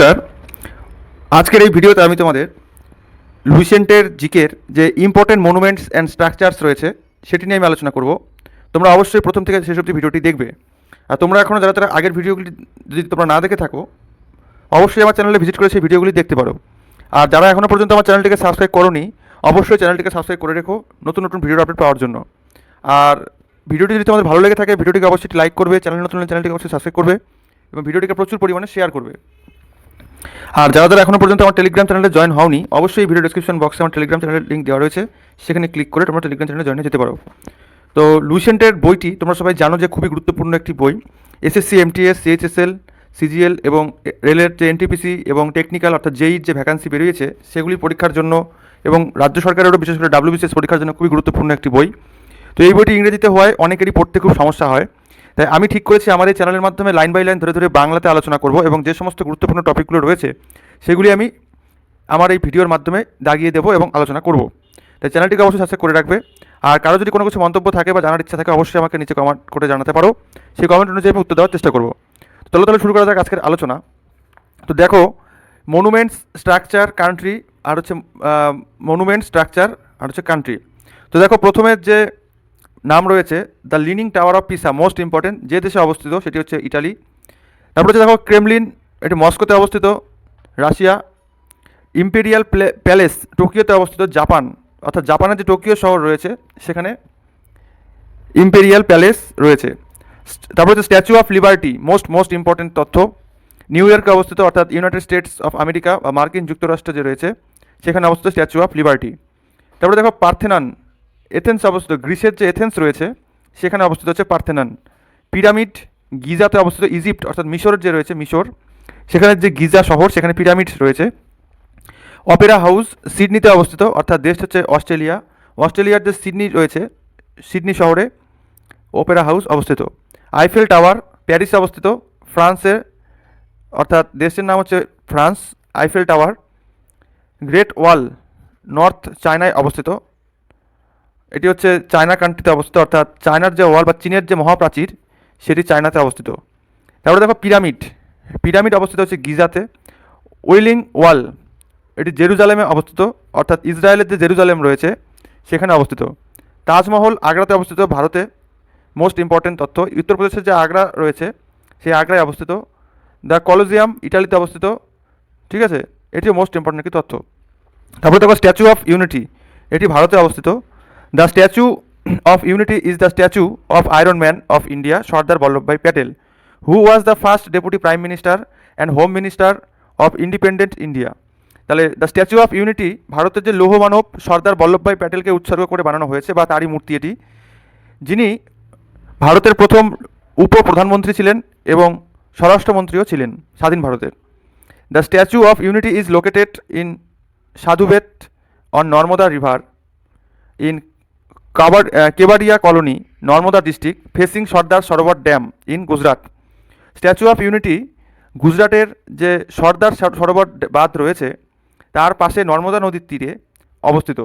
নমস্কার। আজকের এই ভিডিওতে আমি তোমাদের লুসেন্টের জিকের যে ইম্পর্টেন্ট মনুমেন্টস অ্যান্ড স্ট্রাকচার্স রয়েছে, সেটি নিয়ে আমি আলোচনা করব। তোমরা অবশ্যই প্রথম থেকে শেষ অবধি ভিডিওটি দেখবে। আর তোমরা এখনও যারা তারা আগের ভিডিওগুলি যদি তোমরা না দেখে থাকো, অবশ্যই আমার চ্যানেলে ভিজিট করে সেই ভিডিওগুলি দেখতে পারো। আর যারা এখনও পর্যন্ত আমার চ্যানেলটিকে সাবস্ক্রাইব করোনি, অবশ্যই চ্যানেলটিকে সাবস্ক্রাইব করে রেখো নতুন নতুন ভিডিওর আপডেট পাওয়ার জন্য। আর ভিডিওটি যদি তোমাদের ভালো লেগে থাকে, ভিডিওটিকে অবশ্যই লাইক করবে, চ্যানেল নতুন চ্যানেলটিকে অবশ্যই সাবস্ক্রাইব করবে এবং ভিডিওটিকে প্রচুর পরিমাণে শেয়ার করবে। আর যারা যারা এখনও পর্যন্ত আমার টেলিগ্রাম চ্যানেলে জয়েন হওনি, অবশ্যই ভিডিও ডিসক্রিপশন বক্সে আমার টেলিগ্রাম চ্যানেলের লিঙ্ক দেওয়া রয়েছে। সেখানে ক্লিক করে তোমরা টেলিগ্রাম চ্যানেলে জয়েন যেতে পারো। তো লুসেন্টের বইটি তোমরা সবাই জানো যে খুবই গুরুত্বপূর্ণ একটি বই। এসএসসি এমটিএস সিএইচএসএল সিজিএল এবং রেলের যে এনটিপিসি এবং টেকনিক্যাল অর্থাৎ জেইর যে ভ্যাকান্সি বেরিয়েছে, সেগুলি পরীক্ষার জন্য এবং রাজ্য সরকারেরও বিশেষ করে ডাব্লিউবিসিএস পরীক্ষার জন্য খুবই গুরুত্বপূর্ণ একটি বই। তো এই বইটি ইংরেজিতে হওয়ায় অনেকেরই পড়তে খুব সমস্যা হয়। তাই আমি ঠিক করেছি, আমার এই চ্যানেলের মাধ্যমে লাইন বাই লাইন ধরে ধরে বাংলাতে আলোচনা করব এবং যে সমস্ত গুরুত্বপূর্ণ টপিকগুলো রয়েছে, সেগুলি আমি আমার এই ভিডিওর মাধ্যমে দাগিয়ে দেবো এবং আলোচনা করব। তাই চ্যানেলটিকে অবশ্যই সাবস্ক্রাইব করে রাখবে। আর কারও যদি কোনো কিছু মন্তব্য থাকে বা জানার ইচ্ছা থাকে, অবশ্যই আমাকে নিচে কমেন্ট করে জানাতে পারো। সেই কমেন্ট অনুযায়ী আমি উত্তর দেওয়ার চেষ্টা করব। চলো তাহলে শুরু করা যাক আজকের আলোচনা। তো দেখো মনুমেন্টস স্ট্রাকচার কান্ট্রি আর হচ্ছে মনুমেন্ট স্ট্রাকচার আর হচ্ছে কান্ট্রি তো দেখো প্রথমের যে নাম রয়েছে the leaning tower of Pisa, most important, যে দেশে অবস্থিত সেটি হচ্ছে ইটালি। তারপর হচ্ছে দেখো, ক্রেমলিন, এটি মস্কোতে অবস্থিত, রাশিয়া। ইম্পেরিয়াল প্যালেস, টোকিওতে অবস্থিত, জাপান। অর্থাৎ জাপানের যে টোকিও শহর রয়েছে, সেখানে ইম্পেরিয়াল প্যালেস রয়েছে। তারপর হচ্ছে statue of liberty, most most important তথ্য। নিউ ইয়র্কে অবস্থিত, অর্থাৎ ইউনাইটেড স্টেটস অফ আমেরিকা বা মার্কিন যুক্তরাষ্ট্র যে রয়েছে, সেখানে অবস্থিত স্ট্যাচু অফ লিবার্টি। তারপরে দেখো, পার্থেনান এথেন্স অবস্থিত গ্রিসের যে এথেন্স রয়েছে, সেখানে অবস্থিত হচ্ছে পার্থেনান পিরামিড গিজাতে অবস্থিত ইজিপ্ট অর্থাৎ মিশরের যে রয়েছে, মিশর, সেখানে যে গিজা শহর, সেখানে পিরামিড রয়েছে। অপেরা হাউস সিডনিতে অবস্থিত, অর্থাৎ দেশ হচ্ছে অস্ট্রেলিয়া। অস্ট্রেলিয়ার যে সিডনি রয়েছে, সিডনি শহরে ওপেরা হাউস অবস্থিত। আইফেল টাওয়ার প্যারিসে অবস্থিত ফ্রান্সে অর্থাৎ দেশের নাম হচ্ছে France Eiffel tower great wall north চায়নায় অবস্থিত। এটি হচ্ছে চায়না কান্ট্রিতে অবস্থিত, অর্থাৎ চায়নার যে ওয়াল বা চীনের যে মহাপ্রাচীর, সেটি চায়নাতে অবস্থিত। তারপরে দেখো পিরামিড। পিরামিড অবস্থিত হচ্ছে গিজাতে। ওয়েলিং ওয়াল, এটি জেরুজালেমে অবস্থিত, অর্থাৎ ইসরায়েলের যে জেরুজালেম রয়েছে, সেখানে অবস্থিত। তাজমহল আগ্রাতে অবস্থিত, ভারতে। মোস্ট ইম্পর্টেন্ট তথ্য, উত্তরপ্রদেশের যে আগ্রা রয়েছে, সেই আগ্রায় অবস্থিত। দ্য কলোজিয়াম ইটালিতে অবস্থিত। ঠিক আছে? এটিও মোস্ট ইম্পর্টেন্ট একটি তথ্য। তারপরে দেখো স্ট্যাচু অফ ইউনিটি এটি ভারতে অবস্থিত। The statue of unity is the statue of iron man of India Sardar Vallabhbhai Patel who was the first deputy prime minister and home minister of independent India তাহলে the statue of unity ভারতের যে লৌহ মানব সর্দার বল্লভভাই প্যাটেলকে উৎসর্গ করে বানানো হয়েছে বা তারই মূর্তি এটি, যিনি ভারতের প্রথম উপ প্রধানমন্ত্রী ছিলেন এবং স্বরাষ্ট্রমন্ত্রীও ছিলেন স্বাধীন ভারতের। The statue of unity is located in Sadhubet on Narmada river in কাবার Kevadia colony, Narmada district, facing Sardar Sarovar dam in Gujarat. Statue of unity, গুজরাটের যে সর্দার সরোবর বাঁধ রয়েছে, তার পাশে নর্মদা নদীর তীরে অবস্থিত।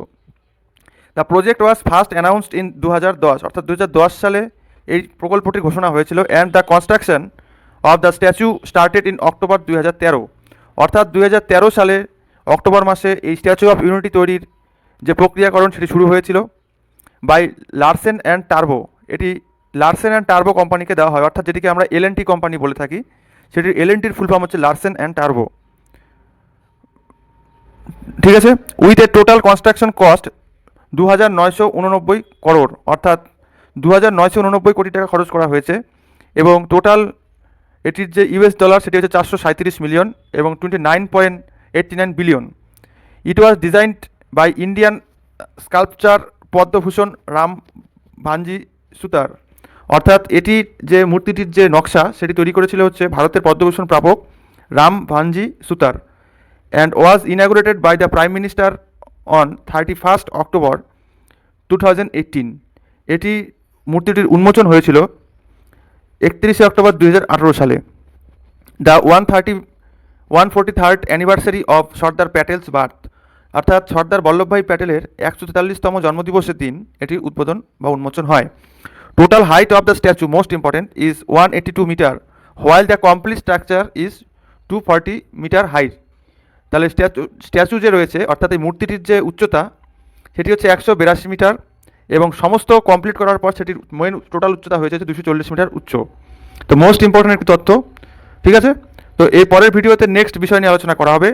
The project was first announced in দু দশ, অর্থাৎ দু হাজার দশ সালে এই প্রকল্পটি ঘোষণা হয়েছিল and the construction of the statue started in October দুই হাজার তেরো। অর্থাৎ দুই হাজার তেরো সালে অক্টোবর মাসে এই স্ট্যাচু অফ ইউনিটি তৈরির যে প্রক্রিয়াকরণ সেটি শুরু হয়েছিল। বাই লার্সেন অ্যান্ড টার্বো এটি লার্সেন অ্যান্ড টার্বো কোম্পানিকে দেওয়া হয়। অর্থাৎ যেটিকে আমরা এল কোম্পানি বলে থাকি, সেটির এল এনটির ফুল ফর্ম হচ্ছে লার্সেন অ্যান্ড টার্বো ঠিক আছে? With a total construction cost দু হাজার নয়শো উননব্বই করোড় অর্থাৎ দু হাজার নয়শো উননব্বই কোটি টাকা খরচ করা হয়েছে এবং টোটাল এটির যে ইউএস ডলার সেটি হচ্ছে চারশো মিলিয়ন এবং twenty nine point eighty nine billion it was designed by Indian sculpture Padma Bhushan Ram Vanji Sutar. অর্থাৎ এটি যে মূর্তিটির যে নকশা, সেটি তৈরি করেছিল হচ্ছে ভারতের পদ্মভূষণ প্রাপক Ram Vanji Sutar and was inaugurated by the prime minister on thirty first October two thousand এটি মূর্তিটির উন্মোচন হয়েছিল একত্রিশে অক্টোবর দু হাজার আঠারো সালে। The one thirty one forty third anniversary of Sardar Patel's birth অর্থাৎ সর্দার বল্লভভাই প্যাটেলের একশো তেতাল্লিশতম জন্মদিবসের দিন এটির উদ্বোধন বা উন্মোচন হয়। Total height of the statue most important is one eighty two metre while the complete structure is two forty metre height তাহলে স্ট্যাচু স্ট্যাচু যে রয়েছে, অর্থাৎ এই মূর্তিটির যে উচ্চতা, সেটি হচ্ছে একশো বিরাশি মিটার এবং সমস্ত কমপ্লিট করার পর সেটির মেন টোটাল উচ্চতা হয়েছে দুশো চল্লিশ মিটার উচ্চ। তো মোস্ট ইম্পর্টেন্ট একটি তথ্য, ঠিক আছে? তো এই পরের ভিডিওতে নেক্সট বিষয় নিয়ে আলোচনা করা হবে।